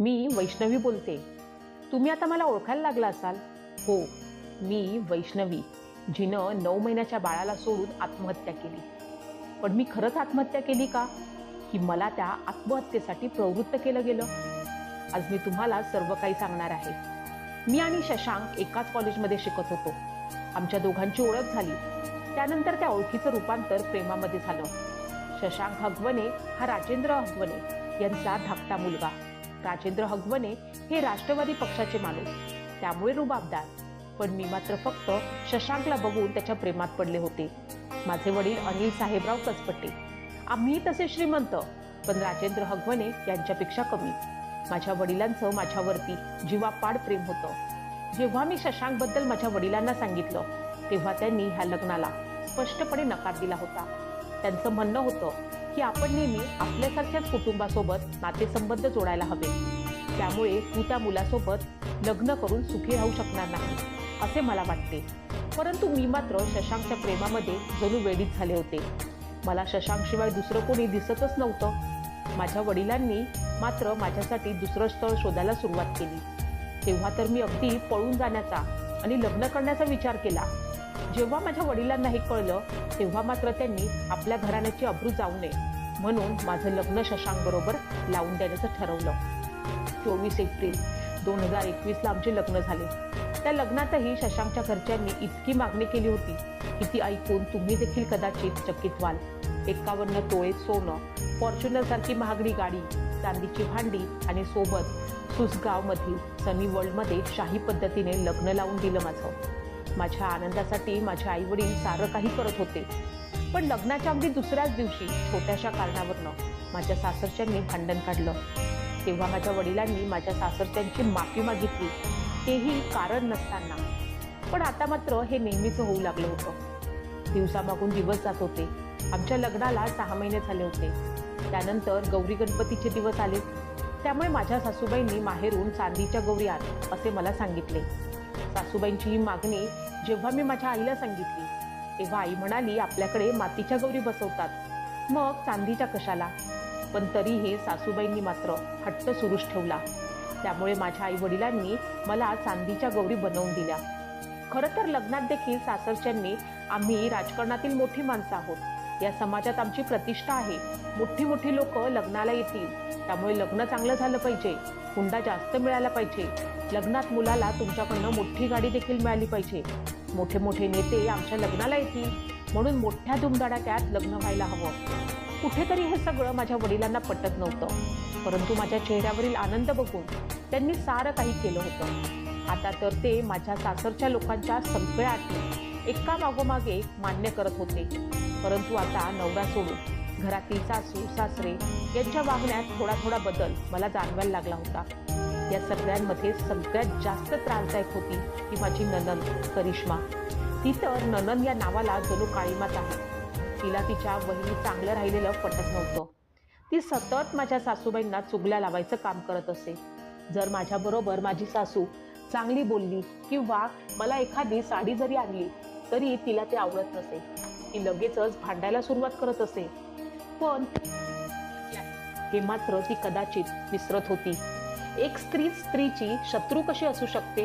मी वैष्णवी बोलते. तुम्ही आता मला ओळखायला लागला असाल? हो मी वैष्णवी जिनं नऊ महिन्याच्या बाळाला सोडून आत्महत्या केली. पण मी खरंच आत्महत्या केली का? की मला त्या आत्महत्येसाठी प्रवृत्त केलं गेलं? आज मी तुम्हाला सर्व काही सांगणार आहे. मी आणि शशांक एकाच कॉलेजमध्ये शिकत होतो. आमच्या दोघांची ओळख झाली. त्यानंतर त्या ओळखीचं रूपांतर प्रेमामध्ये झालं. शशांक हगवणे हा राजेंद्र हगवणे यांचा धाकटा मुलगा. राजेंद्र हगवणे हे राष्ट्रवादी पक्षाचे माणूस. त्यामुळे रुबाबदार पण मी मात्र फक्त शशांकला बघून त्याच्या प्रेमात पडले होते. माझे वडील अनिल साहेबराव कसपट्टे आम्ही तसे श्रीमंत पण राजेंद्र हगवणे यांच्यापेक्षा कमी. माझ्या वडिलांचं माझ्यावरती जीवापाड प्रेम होतं. जेव्हा मी शशांकबद्दल माझ्या वडिलांना सांगितलं तेव्हा त्यांनी ह्या लग्नाला स्पष्टपणे नकार दिला होता. त्यांचं म्हणणं होतं की आपण नेहमी आपल्यासारख्याच कुटुंबासोबत नातेसंबंध जोडायला हवे. त्यामुळे तू त्या मुलासोबत लग्न करून सुखी राहू शकणार नाही असे मला वाटते. परंतु मी मात्र शशांकच्या प्रेमामध्ये जणू वेडीत झाले होते. मला शशांकशिवाय दुसरं कोणी दिसतच नव्हतं. माझ्या वडिलांनी मात्र माझ्यासाठी दुसरं स्थळ शोधायला सुरुवात केली. तेव्हा तर मी अगदी पळून जाण्याचा आणि लग्न करण्याचा विचार केला. जेव्हा माझ्या वडिलांना हे कळलं तेव्हा मात्र त्यांनी आपल्या घराण्याची अब्रू जाऊ नये म्हणून माझं लग्न शशांक बरोबर लावून देण्याचं ठरवलं. चोवीस एप्रिल दोन हजार एकवीसला आमचे लग्न झाले. त्या लग्नातही शशांकच्या घरच्यांनी इतकी मागणी केली होती की ती ऐकून तुम्ही देखील कदाचित चकित व्हाल. एकावन्न तोळे सोनं फॉर्च्युनर सारखी महागडी गाडी चांदीची भांडी आणि सोबत सुसगावमधील सनी वर्ल्डमध्ये शाही पद्धतीने लग्न लावून दिलं माझं. माझ्या आनंदासाठी माझे आई वडील सारं काही करत होते. पण लग्नाच्या अगदी दुसऱ्याच दिवशी छोट्याशा कारणावरनं माझ्या सासरच्यांनी भांडण काढलं. तेव्हा माझ्या वडिलांनी माझ्या सासरच्यांची माफी मागितली. तेही कारण नसताना. पण आता मात्र हे नेहमीच होऊ लागलं होतं. दिवसामागून दिवस जात होते. आमच्या लग्नाला सहा महिने झाले होते. त्यानंतर गौरी गणपतीचे दिवस आले. त्यामुळे माझ्या सासूबाईंनी माहेरून चांदीच्या गौरी आण असे मला सांगितले. सासूबाईंची ही मागणी जेव्हा मी माझ्या आईला सांगितली तेव्हा आई म्हणाली आपल्याकडे मातीच्या गौरी बसवतात. मग चांदीच्या कशाला? पण तरीही सासूबाईंनी मात्र हट्ट सुरूच ठेवला. त्यामुळे माझ्या आई वडिलांनी मला चांदीच्या गौरी बनवून दिल्या. खरं तर लग्नात देखील सासरच्यांनी आम्ही राजकारणातील मोठी माणसं आहोत. या समाजात आमची प्रतिष्ठा आहे. मोठी मोठी लोक लग्नाला येतील. त्यामुळे लग्न चांगलं झालं पाहिजे. हुंडा जास्त मिळाला पाहिजे. लग्नात मुलाला तुमच्याकडनं मोठी गाडी देखील मिळाली पाहिजे. मोठे मोठे नेते आमच्या लग्नाला येतील. म्हणून मोठ्या धुमधडाक्यात लग्न व्हायला हवं. कुठेतरी हे सगळं माझ्या वडिलांना पटत नव्हतं. परंतु माझ्या चेहऱ्यावरील आनंद बघून त्यांनी सारं काही केलं होतं. आता तर ते माझ्या सासरच्या लोकांच्या सगळ्या आठवणी एका मागोमागे मान्य करत होते. परंतु आता नवरा सोडून घरातील सासू सासरे यांच्या वागण्यात थोडा थोडा बदल मला जाणवायला लागला होता. या सगळ्यांमध्ये सगळ्यात जास्त त्रासदायक होती ती माझी ननन करिश्मा. ती तर ननंद या नावाला जणू काळीमात आहे. तिला तिच्या वहिनी चांगलं राहिलेलं पटत नव्हतं. ती सतत माझ्या सासूबाईंना चुगल्या लावायचं काम करत असे. जर माझ्याबरोबर माझी सासू चांगली बोलली किंवा मला एखादी साडी जरी आणली तरी तिला ते आवडत नसे. ती लगेचच भांडायला सुरुवात करत असे. पण हे मात्र ती कदाचित विसरत होती. एक स्त्री स्त्रीची शत्रू कशी असू शकते?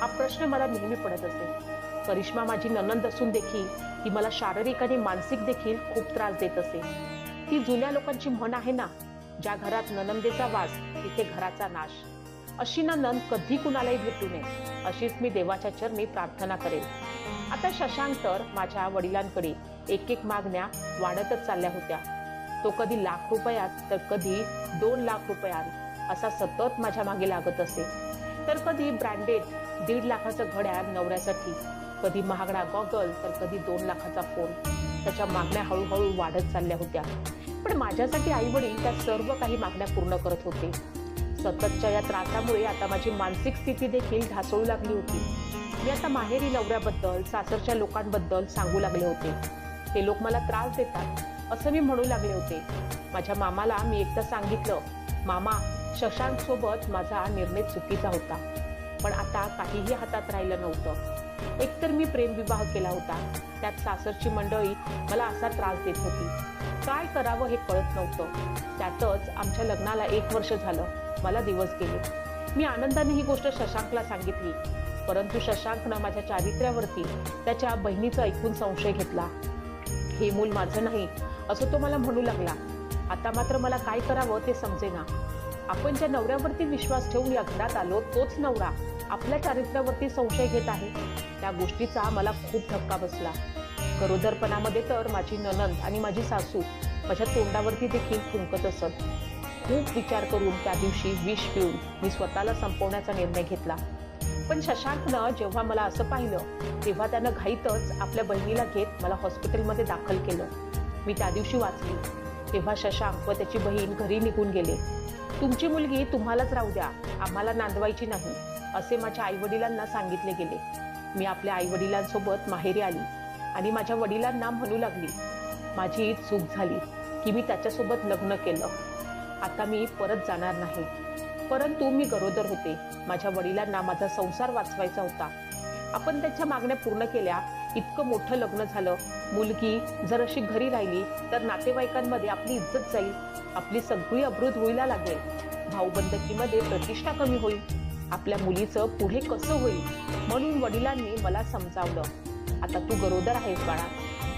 हा प्रश्न मला नेहमी पडत असे करिश्मा माझी ननंद असून देखील ती मला शारीरिक आणि मानसिक देखील खूप त्रास देत असे. ती जुन्या लोकांची म्हण आहे ना ज्या घरात ननंदेचा वास तिथे घराचा नाश. अशी ननंद कधी कुणालाही भेटू नये अशीच मी देवाच्या चरणी प्रार्थना करेन. आता शशांक तर माझ्या वडिलांकडे एक एक मागण्या वाढतच चालल्या होत्या. तो कधी लाख रुपयात तर कधी दोन लाख रुपयात असा सतत माझ्या मागे लागत असे. तर कधी ब्रँडेड दीड लाखाचं घड्याळ नवऱ्यासाठी कधी महागडा गॉगल तर कधी दोन लाखाचा फोन. त्याच्या मागण्या हळूहळू वाढत चालल्या होत्या. पण माझ्यासाठी आई वडील त्या सर्व काही मागण्या पूर्ण करत होते. सततच्या या त्रासामुळे आता माझी मानसिक स्थिती देखील ढासळू लागली होती. मी आता माहेरी नवऱ्याबद्दल सासरच्या लोकांबद्दल सांगू लागले होते. ते लोक मला त्रास देतात असं मी म्हणू लागले होते. माझ्या मामाला मी एकदा सांगितलं मामा शशांक सोबत माझा निर्णय चुकीचा होता पण आता काहीही हातात राहिलं नव्हतं. एकतर मी प्रेमविवाह केला होता. त्यात सासरची मंडळी मला असा त्रास देत होती. काय करावं हे कळत नव्हतं. त्यातच आमच्या लग्नाला एक वर्ष झालं. मला दिवस गेले. मी आनंदाने ही गोष्ट शशांकला सांगितली. परंतु शशांकनं माझ्या चारित्र्यावरती त्याच्या बहिणीचा ऐकून संशय घेतला. हे मूल माझं नाही असं तो मला म्हणू लागला. आता मात्र मला काय करावं ते समजेना. आपण ज्या नवऱ्यावरती विश्वास ठेवून या घरात आलो तोच नवरा आपल्या चारित्र्यावरती संशय घेत आहे. त्या गोष्टीचा मला खूप धक्का बसला. गरोदरपणामध्ये तर माझी ननंद आणि माझी सासू माझ्या तोंडावरती देखील फुंकत असत. खूप विचार करून त्या दिवशी विष पिऊन मी स्वतःला संपवण्याचा निर्णय घेतला. पण शशांकनं जेव्हा मला असं पाहिलं तेव्हा त्यानं घाईतच आपल्या बहिणीला घेत मला हॉस्पिटलमध्ये दाखल केलं. मी त्या दिवशी वाचली. तेव्हा शशांक व त्याची बहीण घरी निघून गेले. तुमची मुलगी तुम्हालाच राहू द्या. आम्हाला नांदवायची नाही असे माझ्या आईवडिलांना सांगितले गेले. मी आपल्या आईवडिलांसोबत माहेरी आली आणि माझ्या वडिलांना म्हणू लागली माझी चूक झाली की मी त्याच्यासोबत लग्न केलं. आता मी परत जाणार नाही. परंतु मी गरोदर होते. माझ्या वडिलांना माझा संसार वाचवायचा होता. आपण त्याच्या मागण्या पूर्ण केल्या. इतकं मोठं लग्न झालं. मुलगी जर अशी घरी राहिली तर नातेवाईकांमध्ये आपली इज्जत जाईल. आपली सगळी अभृत होईला लागेल. भाऊबंदकीमध्ये प्रतिष्ठा कमी होईल. आपल्या मुलीचं पुढे कसं होईल? म्हणून वडिलांनी मला समजावलं. आता तू गरोदर आहेस बाळा.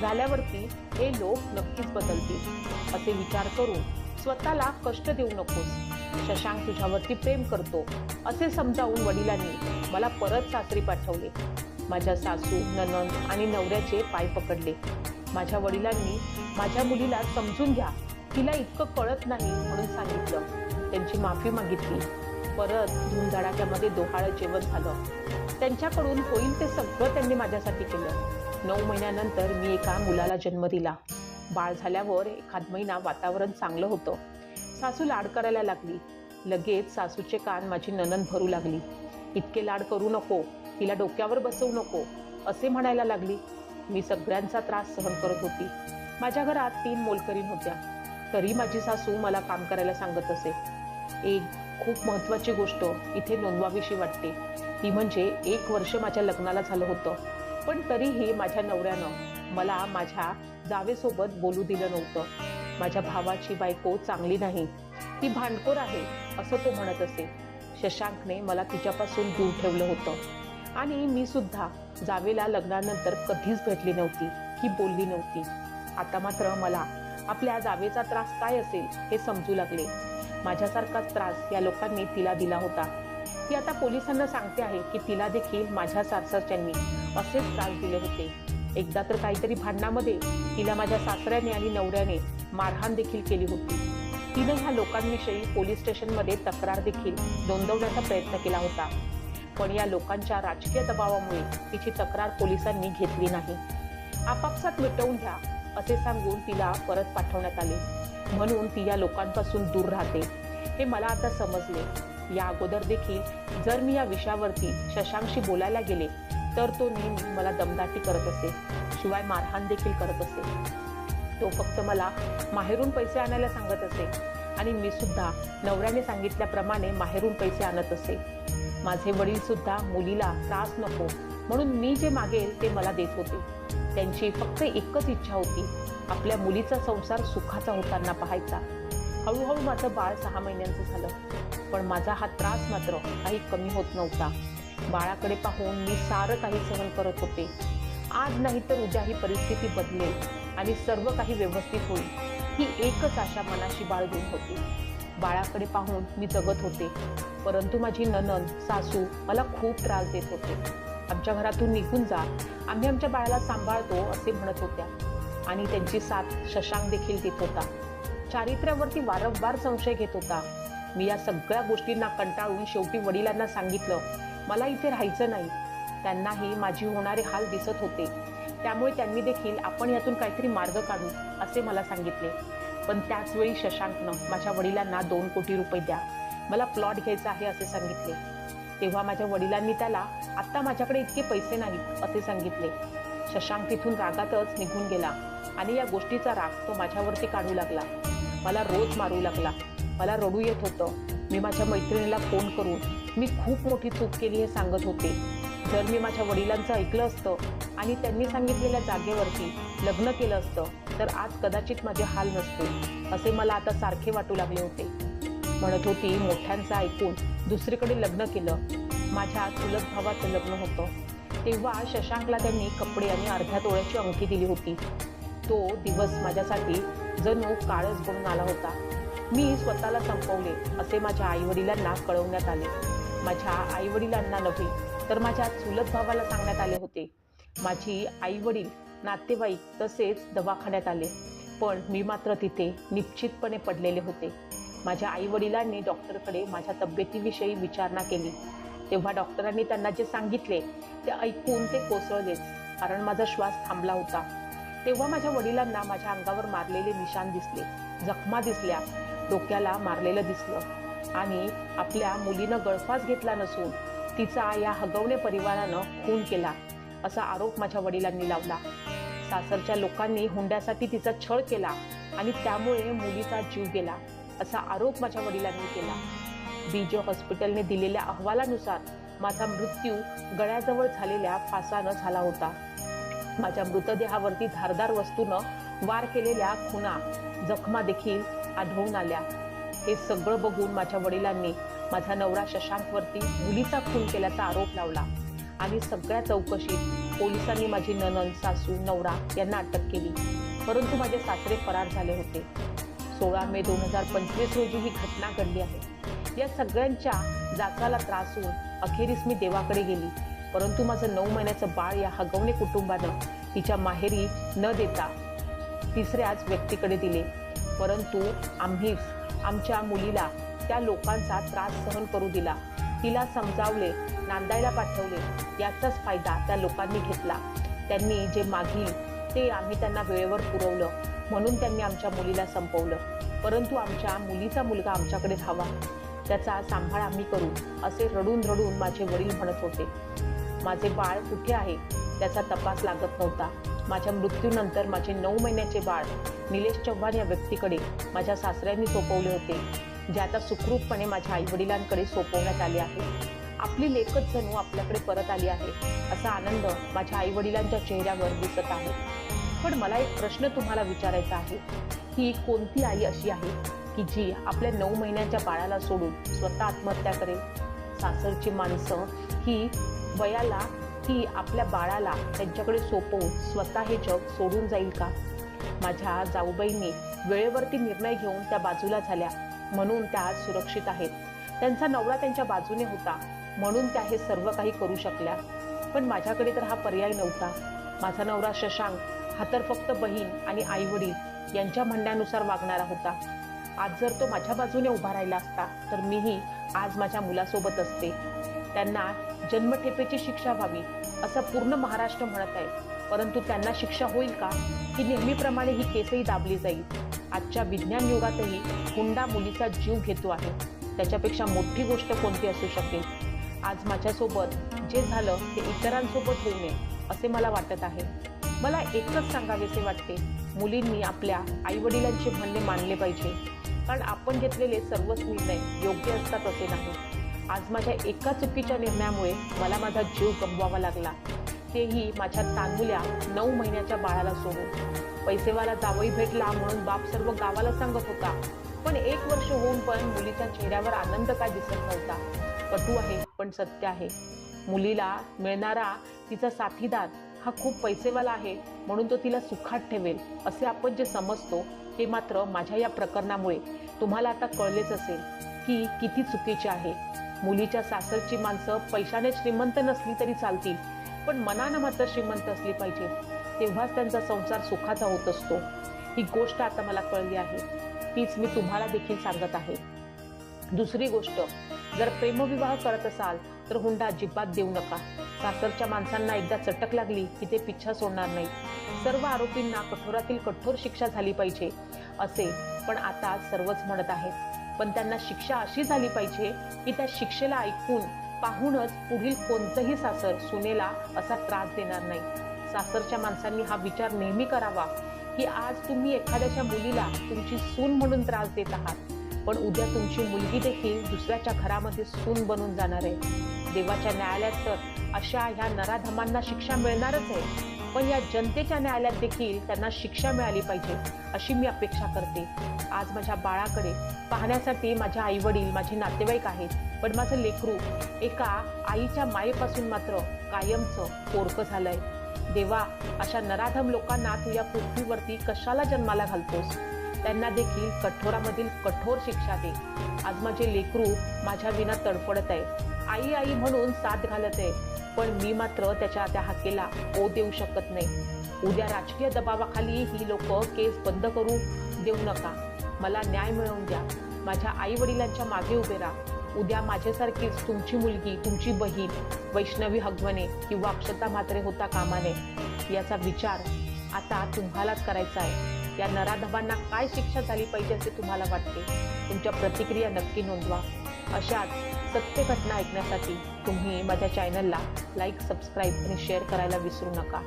झाल्यावरती हे लोक नक्कीच बदलतील. असे विचार करून स्वतःला कष्ट देऊ नकोस. शशांक तुझ्यावरती प्रेम करतो असे समजावून वडिलांनी मला परत सासरी पाठवले. माझ्या सासू ननंद आणि नवऱ्याचे पाय पकडले. माझ्या वडिलांनी माझ्या मुलीला समजून घ्या. तिला इतकं कळत नाही म्हणून सांगितलं. त्यांची माफी मागितली. परत धुमधडाक्यामध्ये डोहाळं जेवण झालं. त्यांच्याकडून होईल ते सगळं त्यांनी माझ्यासाठी केलं. नऊ महिन्यानंतर मी एका मुलाला जन्म दिला. बाळ झाल्यावर एखाद महिना वातावरण चांगलं होतं. सासू लाड करायला लागली. लगेच सासूचे कान माझी ननन भरू लागली. इतके लाड करू नको तिला डोक्यावर बसवू नको असे म्हणायला लागली. मी सगळ्यांचा त्रास सहन करत होती. माझ्या घरात तीन मोलकरीण होत्या. तरी माझी सासू मला काम करायला सांगत असे. एक खूप महत्त्वाची गोष्ट इथे नोंदवावीशी वाटते. ती म्हणजे एक वर्ष माझ्या लग्नाला झालं होतं. पण तरीही माझ्या नवऱ्यानं मला माझ्या जावेसोबत बोलू दिलं नव्हतं. माझ्या भावाची बायको चांगली नाही. ती भांडखोर आहे असं तो म्हणत असे. शशांकने मला तिच्यापासून दूर ठेवलं होतं. आणि मी सुद्धा जावेला लग्नानंतर कधीच भेटली नव्हती की बोलली नव्हती. आता मात्र मला आपल्या जावेचा त्रास काय असेल हे समजू लागले. माझ्यासारखाच त्रास या लोकांनी तिला दिला होता. ती आता पोलिसांना सांगते आहे की तिला देखील माझ्या सासरच्यांनी असेच त्रास दिले होते. एकदा तर काहीतरी भांडणामध्ये तिला माझ्या सासऱ्याने आणि नवऱ्याने मारहाण देखील केली होती. तिने ह्या लोकांविषयी पोलीस स्टेशनमध्ये तक्रार देखील नोंदवण्याचा प्रयत्न केला होता. पण या लोकांच्या राजकीय दबावामुळे तिची तक्रार पोलिसांनी घेतली नाही. आपापसात मिटवून घ्या असे सांगून तिला परत पाठवण्यात आले. म्हणून ती या लोकांपासून दूर राहते. हे मला आता समजले. या अगोदर देखील जर मी या विषयावरती शशांकशी बोलायला गेले तर तो नेहमी मला दमदाटी करत असे. शिवाय मारहाण देखील करत असे. तो फक्त मला माहेरून पैसे आणायला सांगत असे. आणि मी सुद्धा नवऱ्याने सांगितल्याप्रमाणे माहेरून पैसे आणत असे. माझे वडील सुद्धा मुलीला त्रास नको म्हणून मी जे मागेल ते मला देत होते. त्यांची फक्त एकच इच्छा होती आपल्या मुलीचा संसार सुखाचा होताना पाहायचा. हळूहळू माझं बाळ सहा महिन्यांचं झालं. पण माझा हा त्रास मात्र काही कमी होत नव्हता. बाळाकडे पाहून मी सारं काही सहन करत होते. आज नाही तर उद्या ही परिस्थिती बदलेल आणि सर्व काही व्यवस्थित होईल ही एकच आशा मनाशी बाळगून होती. बाळाकडे पाहून मी जगत होते परंतु माझी ननंद सासू मला खूप त्रास देत होते. आमच्या घरातून निघून जा आम्ही आमच्या बाळाला सांभाळतो असे म्हणत होत्या आणि त्यांची साथ शशांक देखील देत होता. चारित्र्यावरती वारंवार संशय घेत होता. मी या सगळ्या गोष्टींना कंटाळून शेवटी वडिलांना सांगितलं मला इथे राहायचं नाही. त्यांनाही माझी होणारे हाल दिसत होते. त्यामुळे त्यांनी देखील आपण यातून काहीतरी मार्ग काढू असे मला सांगितले. पण त्याचवेळी शशांकनं माझ्या वडिलांना दोन कोटी रुपये द्या. मला प्लॉट घ्यायचा आहे असे सांगितले. तेव्हा माझ्या वडिलांनी त्याला आत्ता माझ्याकडे इतके पैसे नाहीत असे सांगितले. शशांक तिथून रागातच निघून गेला आणि या गोष्टीचा राग तो माझ्यावरती काढू लागला. मला रोज मारू लागला. मला रडू येत होतं. मी माझ्या मैत्रिणीला फोन करून मी खूप मोठी चूक केली हे सांगत होते. जर मी माझ्या वडिलांचं ऐकलं असतं आणि त्यांनी सांगितलेल्या जागेवरती लग्न केलं असतं तर आज कदाचित माझे हाल नसते असे मला आता सारखे वाटू लागले होते. म्हणत होती मोठ्यांचं ऐकून दुसरीकडे लग्न केलं. माझ्या चुलत भावाचं लग्न होतं. तेव्हा शशांकला त्यांनी कपडे आणि अर्ध्या तोळ्याची अंगठी दिली होती. तो दिवस माझ्यासाठी जणू काळच बनून आला होता. मी स्वतःला संपवले असे माझ्या आईवडिलांना कळवण्यात आले. माझ्या आईवडिलांना नव्हे तर माझ्या चुलत भावाला सांगण्यात आले होते. माझी आईवडील नातेवाईक तसेच दवाखान्यात आले पण मी मात्र तिथे निश्चितपणे पडलेले होते. माझ्या आईवडिलांनी डॉक्टरकडे माझ्या तब्येतीविषयी विचारणा केली. तेव्हा डॉक्टरांनी त्यांना जे सांगितले ते ऐकून ते कोसळलेच कारण माझा श्वास थांबला होता. तेव्हा माझ्या वडिलांना माझ्या अंगावर मारलेले निशाण दिसले जखमा दिसल्या. डोक्याला मारलेलं दिसलं. आणि आपल्या मुलीनं गळफास घेतला नसून तिचा या हगवणे परिवारानं खून केला असा आरोप माझ्या वडिलांनी लावला. सासरच्या लोकांनी हुंड्यासाठी तिचा छळ केला आणि त्यामुळे मुलीचा जीव गेला असा आरोप माझ्या वडिलांनी केला. बीजे हॉस्पिटलने दिलेल्या अहवालानुसार माझा मृत्यू गळ्याजवळ झालेल्या फासानं झाला होता. माझ्या मृतदेहावरती धारदार वस्तूनं वार केलेल्या खुना जखमा देखील आढळून आल्या. हे सगळं बघून माझ्या वडिलांनी माझा नवरा शशांकवरती मुलीचा खून केल्याचा आरोप लावला. आणि सगळ्या चौकशीत पोलिसांनी माझी ननन सासू नवरा यांना अटक केली. परंतु माझे सासरे फरार झाले होते. सोळा मे दोन हजार पंचवीस रोजी ही घटना घडली आहे. या सगळ्यांच्या जाचाला त्रास होऊन अखेरीस मी देवाकडे गेली. परंतु माझं नऊ महिन्याचं बाळ या हगवणे कुटुंबानं तिच्या माहेरी न देता तिसऱ्याच व्यक्तीकडे दिले. परंतु आम्हीच आमच्या मुलीला त्या लोकांचा त्रास सहन करू दिला. तिला समजावले नांदायला पाठवले. याचाच फायदा त्या लोकांनी घेतला. त्यांनी जे मागील ते आम्ही त्यांना वेळेवर पुरवलं. म्हणून त्यांनी आमच्या मुलीला संपवलं. परंतु आमच्या मुलीचा मुलगा आमच्याकडे हवा त्याचा सांभाळ आम्ही करू असे रडून रडून माझे वडील म्हणत होते. माझे बाळ कुठे आहे? त्याचा तपास लागत नव्हता. माझ्या मृत्यूनंतर माझे नऊ महिन्याचे बाळ निलेश चव्हाण या व्यक्तीकडे माझ्या सासऱ्यांनी सोपवले होते जे आता सुखरूपपणे माझ्या आईवडिलांकडे सोपवण्यात आले आहे. आपली लेखच जणू आपल्याकडे परत आली आहे असा आनंद माझ्या आईवडिलांच्या चेहऱ्यावर दिसत आहे. पण मला एक प्रश्न तुम्हाला विचारायचा आहे. की कोणती आई अशी आहे की जी आपल्या नऊ महिन्याच्या बाळाला सोडून स्वतः आत्महत्या करेल? सासरची माणसं ही वयाला ती आपल्या बाळाला त्यांच्याकडे सोपवून स्वतः हे जग सोडून जाईल का? माझ्या जाऊबाईंनी वेळेवरती निर्णय घेऊन त्या बाजूला झाल्या. म्हणून त्या आज सुरक्षित आहेत. त्यांचा नवरा त्यांच्या बाजूने होता. म्हणून त्या हे सर्व काही करू शकल्या. पण माझ्याकडे तर हा पर्याय नव्हता. माझा नवरा शशांक हा तर फक्त बहीण आणि आईवडील यांच्या म्हणण्यानुसार वागणारा होता. आज जर तो माझ्या बाजूने उभा राहिला असता तर मीही आज माझ्या मुलासोबत असते. त्यांना जन्मठेपेची शिक्षा व्हावी. असं पूर्ण महाराष्ट्र म्हणत आहे. परंतु त्यांना शिक्षा होईल का? की नेहमीप्रमाणे ही केसही दाबली जाईल. आजच्या विज्ञान युगातही हुंडा मुलीचा जीव घेतो आहे. त्याच्यापेक्षा मोठी गोष्ट कोणती असू शकेल? आज माझ्यासोबत जे झालं ते इतरांसोबत होऊ नये असे मला वाटत आहे. मला एकच सांगावेसे वाटते मुलींनी आपल्या आईवडिलांचे म्हणणे मानले पाहिजे. कारण आपण घेतलेले सर्वच निर्णय योग्य असतात असे नाही. आज माझ्या एका चुकीच्या निर्णयामुळे मला माझा जीव गमवावा लागला. तेही माझ्या तांदुल्या नऊ महिन्याच्या बाळाला सोडून. पैसेवाला जावई भेटला म्हणून बाप सर्व गावाला सांगत होता. पण एक वर्ष होऊन पण मुलीच्या चेहऱ्यावर आनंद काय दिसत नव्हता. कटू आहे पण सत्य आहे. मुलीला मिळणारा तिचा साथीदार हा खूप पैसेवाला आहे म्हणून तो तिला सुखात ठेवेल असे आपण जे समजतो ते मात्र माझ्या या प्रकरणामुळे. तुम्हाला आता कळलेच असेल की किती चुकीचे आहे. मुलीच्या सासरची माणसं पैशाने श्रीमंत नसली तरी चालतील पण मनानं मात्र श्रीमंत असली पाहिजे. तेव्हाच त्यांचा संसार सुखाचा होत असतो. ही गोष्ट आता मला कळली आहे. तीच मी तुम्हाला देखील सांगत आहे. दुसरी गोष्ट जर प्रेमविवाह करत असाल तर हुंडा अजिबात देऊ नका. सासरच्या माणसांना एकदा चटक लागली की ते पिच्छा सोडणार नाही. सर्व आरोपींना कठोरातील कठोर शिक्षा झाली पाहिजे असे पण आता सर्वच म्हणत आहेत. पण त्यांना शिक्षा अशी झाली पाहिजे की त्या शिक्षेला ऐकून पाहूनच पुढील कोणतंही सासर सुनेला असा त्रास देणार नाही. सासरच्या माणसांनी हा विचार नेहमी करावा की आज तुम्ही एखाद्याच्या मुलीला तुमची सून म्हणून त्रास देत आहात पण उद्या तुमची मुलगी देखील दुसऱ्याच्या घरामध्ये सून बनून जाणार आहे. देवाच्या न्यायालयात तर अशा ह्या नराधमांना शिक्षा मिळणारच आहे. पण या जनतेच्या न्यायालयात देखील त्यांना शिक्षा मिळाली पाहिजे अशी मी अपेक्षा करते. आज माझ्या बाळाकडे पाहण्यासाठी माझे आई वडील माझे नातेवाईक आहेत पण माझं लेकरू एका आईच्या मायेपासून मात्र कायमचं पोरकं झालंय. देवा अशा नराधम लोकांना तू या पृथ्वीवरती कशाला जन्माला घालतोस? त्यांना देखील कठोरामधील कठोर शिक्षा दे. आज माझे लेकरू माझ्या विना तडफडत आहे. आई आई म्हणून साथ घालत आहे. पण मी मात्र त्याच्या त्या हाकेला ओ देऊ शकत नाही. उद्या राजकीय दबावाखाली ही लोक केस बंद करू देऊ नका. मला न्याय मिळवून द्या. माझ्या आई वडिलांच्या मागे उभे राहा. उद्या माझ्यासारखीच तुमची मुलगी तुमची बहीण वैष्णवी हगवणे किंवा अक्षता म्हात्रे होता कामा नये. याचा विचार आता तुम्हालाच करायचा आहे. या नराधबांना काय शिक्षा झाली पाहिजे असे तुम्हाला वाटते? तुमच्या प्रतिक्रिया नक्की नोंदवा. अशाच सत्य घटना ऐकण्यासाठी तुम्ही माझ्या चॅनलला लाईक सबस्क्राईब आणि शेअर करायला विसरू नका.